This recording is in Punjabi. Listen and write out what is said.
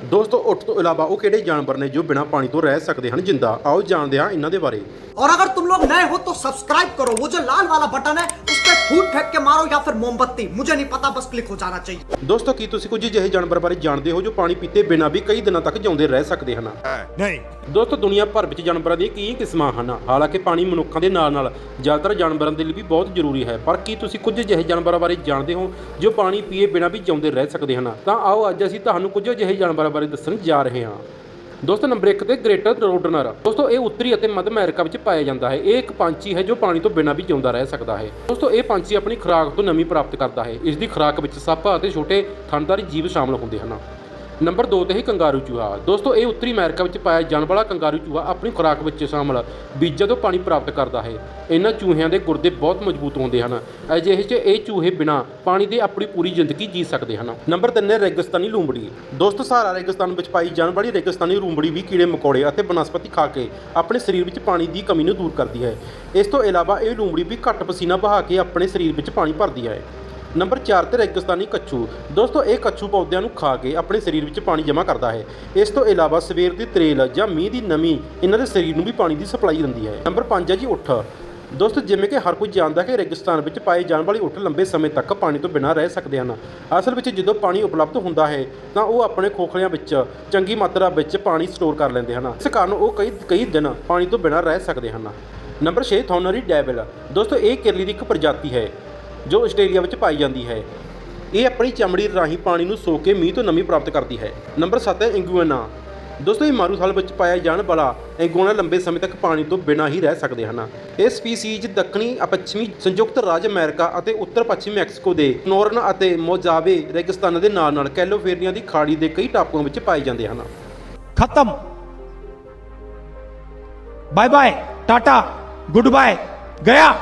ਦੋਸਤੋ ਉੱਠ ਤੋਂ ਇਲਾਵਾ ਉਹ ਕਿਹੜੇ ਜਾਨਵਰ ਨੇ ਜੋ ਬਿਨਾਂ ਪਾਣੀ ਤੋਂ ਰਹਿ ਸਕਦੇ ਹਨ ਜਿੰਦਾ ਆਓ ਜਾਣਦੇ ਹਾਂ ਇਹਨਾਂ ਦੇ ਬਾਰੇ और अगर तुम लोग नए हो तो सब्सक्राइब करो वो जो लाल वाला बटन है उस पर फूट फेंक के मारो या फिर मोमबत्ती मुझे नहीं पता बस क्लिक हो जाना चाहिए ਦੋਸਤੋ ਕੀ ਤੁਸੀਂ ਕੁਝ ਅਜਿਹੇ ਜਾਨਵਰ ਬਾਰੇ ਜਾਣਦੇ ਹੋ ਜੋ ਪਾਣੀ ਪੀਤੇ ਬਿਨਾਂ ਵੀ ਕਈ ਦਿਨਾਂ ਤੱਕ ਜਿਉਂਦੇ ਰਹਿ ਸਕਦੇ ਹਨ ਨਹੀਂ ਦੋਸਤੋ ਦੁਨੀਆ ਭਰ ਵਿੱਚ ਜਾਨਵਰਾਂ ਦੀਆਂ ਕਈ ਕਿਸਮਾਂ ਹਨ ਹਾਲਾਂਕਿ ਪਾਣੀ ਮਨੁੱਖਾਂ ਦੇ ਨਾਲ ਨਾਲ ਜ਼ਿਆਦਾਤਰ ਜਾਨਵਰਾਂ ਦੇ ਲਈ ਵੀ ਬਹੁਤ ਜ਼ਰੂਰੀ ਹੈ ਪਰ ਕੀ ਤੁਸੀਂ ਕੁਝ ਅਜਿਹੇ ਜਾਨਵਰਾਂ ਬਾਰੇ ਜਾਣਦੇ ਹੋ ਜੋ ਪਾਣੀ ਪੀਏ ਬਿਨਾਂ ਵੀ ਜਿਉਂਦੇ ਰਹਿ ਸਕਦੇ ਹਨ ਤਾਂ ਆਓ ਅੱਜ ਅਸੀਂ ਤੁਹਾਨੂੰ ਕੁਝ ਅਜਿਹੇ ਜਾਨਵਰਾਂ ਬਾਰੇ ਦੱਸਣ ਜਾ ਰਹੇ ਹਾਂ ਦੋਸਤੋ ਨੰਬਰ 1 ਤੇ ਗ੍ਰੇਟਰ ਰੋਡਨਰ ਦੋਸਤੋ, ਇਹ ਉੱਤਰੀ ਅਤੇ ਮੱਧ ਅਮਰੀਕਾ ਵਿੱਚ ਪਾਇਆ ਜਾਂਦਾ ਹੈ। ਇਹ ਇੱਕ ਪੰਛੀ ਹੈ ਜੋ ਪਾਣੀ ਤੋਂ ਬਿਨਾਂ ਵੀ ਜਿਉਂਦਾ ਰਹਿ ਸਕਦਾ ਹੈ। ਦੋਸਤੋ, ਇਹ ਪੰਛੀ ਆਪਣੀ ਖੁਰਾਕ ਤੋਂ ਨਮੀ ਪ੍ਰਾਪਤ ਕਰਦਾ ਹੈ। ਇਸ ਦੀ ਖੁਰਾਕ ਵਿੱਚ ਸੱਪ ਅਤੇ ਛੋਟੇ ਥਣਦਾਰੀ ਜੀਵ ਸ਼ਾਮਲ ਹੁੰਦੇ ਹਨ। ਨੰਬਰ 2 ਤੇ ਹੀ ਕੰਗਾਰੂ ਚੂਹਾ। ਦੋਸਤੋ, ਇਹ ਉੱਤਰੀ ਅਮਰੀਕਾ ਵਿੱਚ ਪਾਇਆ ਜਾਣ ਵਾਲਾ ਕੰਗਾਰੂ ਚੂਹਾ ਆਪਣੀ ਖੁਰਾਕ ਵਿੱਚ ਸ਼ਾਮਲ ਬੀਜਾਂ ਤੋਂ ਪਾਣੀ ਪ੍ਰਾਪਤ ਕਰਦਾ ਹੈ। ਇਹਨਾਂ ਚੂਹਿਆਂ ਦੇ ਗੁਰਦੇ ਬਹੁਤ ਮਜ਼ਬੂਤ ਹੁੰਦੇ ਹਨ। ਅਜਿਹੇ 'ਚ ਇਹ ਚੂਹੇ ਬਿਨਾਂ ਪਾਣੀ ਦੇ ਆਪਣੀ ਪੂਰੀ ਜ਼ਿੰਦਗੀ ਜੀ ਸਕਦੇ ਹਨ। ਨੰਬਰ 3 ਹੈ ਰੇਗਿਸਤਾਨੀ ਲੂੰਬੜੀ। ਦੋਸਤੋ ਸਹਾਰਾ ਰੇਗਿਸਤਾਨ ਵਿੱਚ ਪਾਈ ਜਾਣ ਵਾਲੀ ਰੇਗਿਸਤਾਨੀ ਲੂੰਬੜੀ ਵੀ ਕੀੜੇ ਮਕੌੜੇ ਅਤੇ ਬਨਸਪਤੀ ਖਾ ਕੇ ਆਪਣੇ ਸਰੀਰ ਵਿੱਚ ਪਾਣੀ ਦੀ ਕਮੀ ਨੂੰ ਦੂਰ ਕਰਦੀ ਹੈ। ਇਸ ਤੋਂ ਇਲਾਵਾ ਇਹ ਲੂੰਬੜੀ ਵੀ ਘੱਟ ਪਸੀਨਾ ਬਹਾ ਕੇ ਆਪਣੇ ਸਰੀਰ ਵਿੱਚ ਪਾਣੀ ਭਰਦੀ ਹੈ। ਨੰਬਰ 4 ਤੇ ਰੇਗਿਸਤਾਨੀ ਕੱਛੂ। ਦੋਸਤੋ, ਇਹ ਕੱਛੂ ਪੌਦਿਆਂ ਨੂੰ ਖਾ ਕੇ ਆਪਣੇ ਸਰੀਰ ਵਿੱਚ ਪਾਣੀ ਜਮ੍ਹਾਂ ਕਰਦਾ ਹੈ। ਇਸ ਤੋਂ ਇਲਾਵਾ ਸਵੇਰ ਦੀ ਤਰੇਲ ਜਾਂ ਮੀਂਹ ਦੀ ਨਮੀ ਇਹਨਾਂ ਦੇ ਸਰੀਰ ਨੂੰ ਵੀ ਪਾਣੀ ਦੀ ਸਪਲਾਈ ਦਿੰਦੀ ਹੈ। ਨੰਬਰ 5 ਹੈ ਜੀ ਉੱਠ। ਦੋਸਤੋ, ਜਿਵੇਂ ਕਿ ਹਰ ਕੋਈ ਜਾਣਦਾ ਕਿ ਰੇਗਿਸਤਾਨ ਵਿੱਚ ਪਾਏ ਜਾਣ ਵਾਲੀ ਉੱਠ ਲੰਬੇ ਸਮੇਂ ਤੱਕ ਪਾਣੀ ਤੋਂ ਬਿਨਾਂ ਰਹਿ ਸਕਦੇ ਹਨ। ਅਸਲ ਵਿੱਚ ਜਦੋਂ ਪਾਣੀ ਉਪਲਬਧ ਹੁੰਦਾ ਹੈ, ਤਾਂ ਉਹ ਆਪਣੇ ਖੋਖਲਿਆਂ ਵਿੱਚ, ਚੰਗੀ ਮਾਤਰਾ ਵਿੱਚ ਪਾਣੀ ਸਟੋਰ ਕਰ ਲੈਂਦੇ ਹਨ। ਇਸ ਕਾਰਨ ਉਹ ਕਈ ਕਈ ਦਿਨ ਪਾਣੀ ਤੋਂ ਬਿਨਾਂ ਰਹਿ ਸਕਦੇ ਹਨ। ਨੰਬਰ 6 ਥੌਨਰੀ ਡੈਵਲ। ਦੋਸਤੋ, ਇਹ ਕਿਰਲੀ ਦੀ ਇੱਕ ਪ੍ਰਜਾਤੀ ਹੈ। ਜੋ ਆਸਟ੍ਰੇਲੀਆ ਵਿੱਚ ਪਾਈ ਜਾਂਦੀ ਹੈ। ਇਹ ਆਪਣੀ ਚਮੜੀ ਰਾਹੀਂ ਪਾਣੀ ਨੂੰ ਸੋਕ ਕੇ ਮੀਂਹ ਤੋਂ ਨਮੀ ਪ੍ਰਾਪਤ ਕਰਦੀ ਹੈ। ਨੰਬਰ 7 ਹੈ ਇੰਗੂਆਨਾ ਦੋਸਤੋ, ਇਹ ਮਾਰੂਥਲ ਵਿੱਚ ਪਾਇਆ ਜਾਣ ਵਾਲਾ ਇੰਗੂਆਨਾ ਲੰਬੇ ਸਮੇਂ ਤੱਕ ਪਾਣੀ ਤੋਂ ਬਿਨਾਂ ਹੀ ਰਹਿ ਸਕਦੇ ਹਨ। ਇਹ ਸਪੀਸੀਜ਼ ਦੱਖਣੀ, ਪੱਛਮੀ, ਸੰਯੁਕਤ ਰਾਜ ਅਮਰੀਕਾ ਅਤੇ ਉੱਤਰ ਪੱਛਮੀ ਮੈਕਸੀਕੋ ਦੇ ਨੋਰਨ ਅਤੇ ਮੋਜਾਵੇ, ਰੇਗਿਸਤਾਨ ਦੇ ਨਾਲ ਨਾਲ ਕੈਲੀਫੋਰਨੀਆ ਦੀ ਖਾੜੀ ਦੇ ਕਈ ਟਾਪੂਆਂ ਵਿੱਚ ਪਾਏ ਜਾਂਦੇ ਹਨ। ਖਤਮ। Bye bye tata, good bye, ਗਿਆ।